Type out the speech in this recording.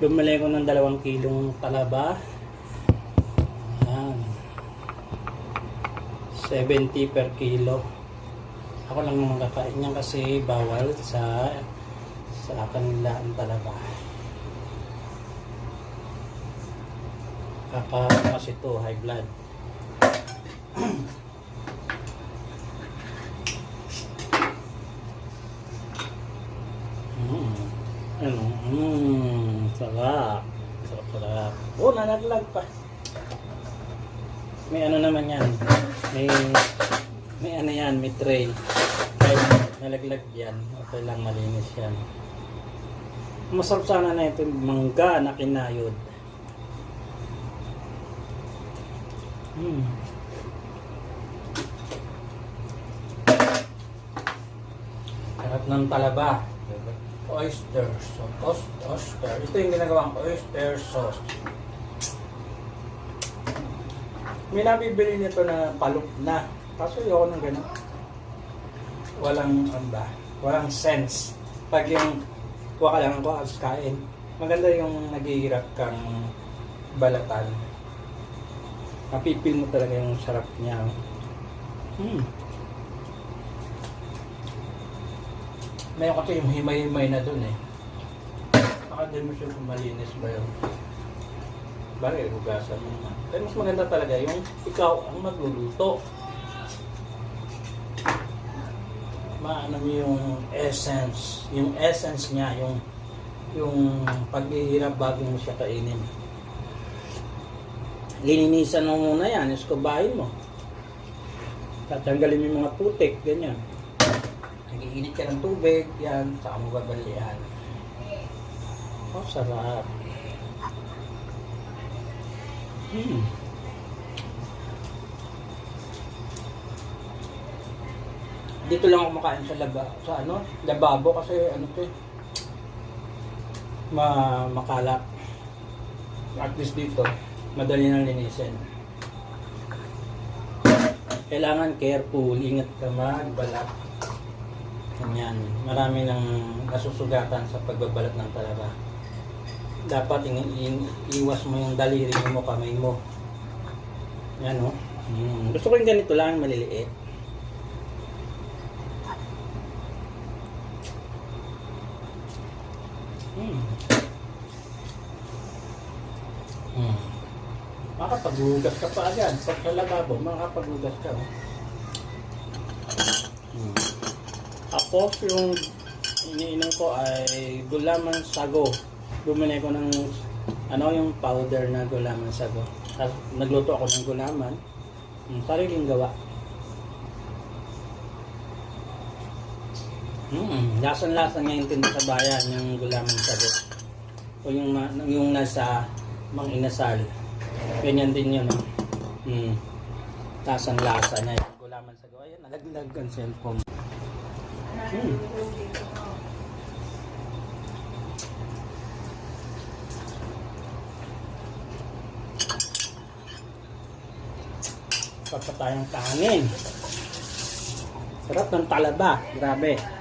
Bumili ko ng dalawang kilong talaba. Ayan. 70 per kilo. Ako lang naman kakain niyan kasi bawal sa sa kanila ang talaba. Kaka kasi to high blood. Mm. Ano? Mm, sarap. Sarap, sarap. Oh, nanaglag pa. May ano naman yan. May may ano yan, may tray. Kahit nalaglag yan, okay lang malinis yan. Masarap sana na ito mangga na kinayod. Hmm. Sarap ng talaba. Oyster sauce. Oyster. Ito yung ginagawang oyster sauce. May nabibili nito na palok na. Kaso ayoko ng ganun. Walang, ano ba, walang sense. Pag yung kuha ka lang ako as kain, maganda yung naghihirap kang balatan. Mapipil mo talaga yung sarap niya. Hmm. Mayroon kasi yung himay-himay na dun eh. Baka din mo siya kung malinis ba yun. Bagay, hugasan mo naman. Pero mas maganda talaga yung ikaw ang magluluto. Maano mo yung essence. Yung essence niya, yung yung paghihirap bago mo siya kainin. Lininisan mo muna yan, escobahin mo. Tatanggalin mo yung mga putik, ganyan. Nagiinit ka ng tubig, yan, saka mo babalian. Oh, sarap. Hmm. Dito lang ako makain sa laba, sa ano, lababo kasi ano to eh, ma makalap. At least dito, madali nang linisin. Kailangan careful, ingat ka magbalat. Ganyan, marami nang nasusugatan sa pagbabalat ng talaga dapat in, in, iwas mo yung daliri mo, kamay mo. Yan o. Mm. Gusto ko yung ganito lang, maliliit. Mm. Mm. Makapaghugas ka pa agad. Pag sa lababo, makapaghugas ka. Oh. Mm. Tapos yung iniinom ko ay gulaman sago bumili ko ng ano yung powder na gulaman sago. Tapos nagluto ako ng gulaman. Mm, sariling gawa. Mm, lasan-lasa niya yung tinda sa bayan yung gulaman sago. O yung, yung nasa mang inasal. Ganyan din yun. Oh. Mm. Lasan-lasa niya yung gulaman sago. Ayan, nalaglag ang cellphone. Mm. Pagka tayong kanin. Sarap ng talaba. Grabe.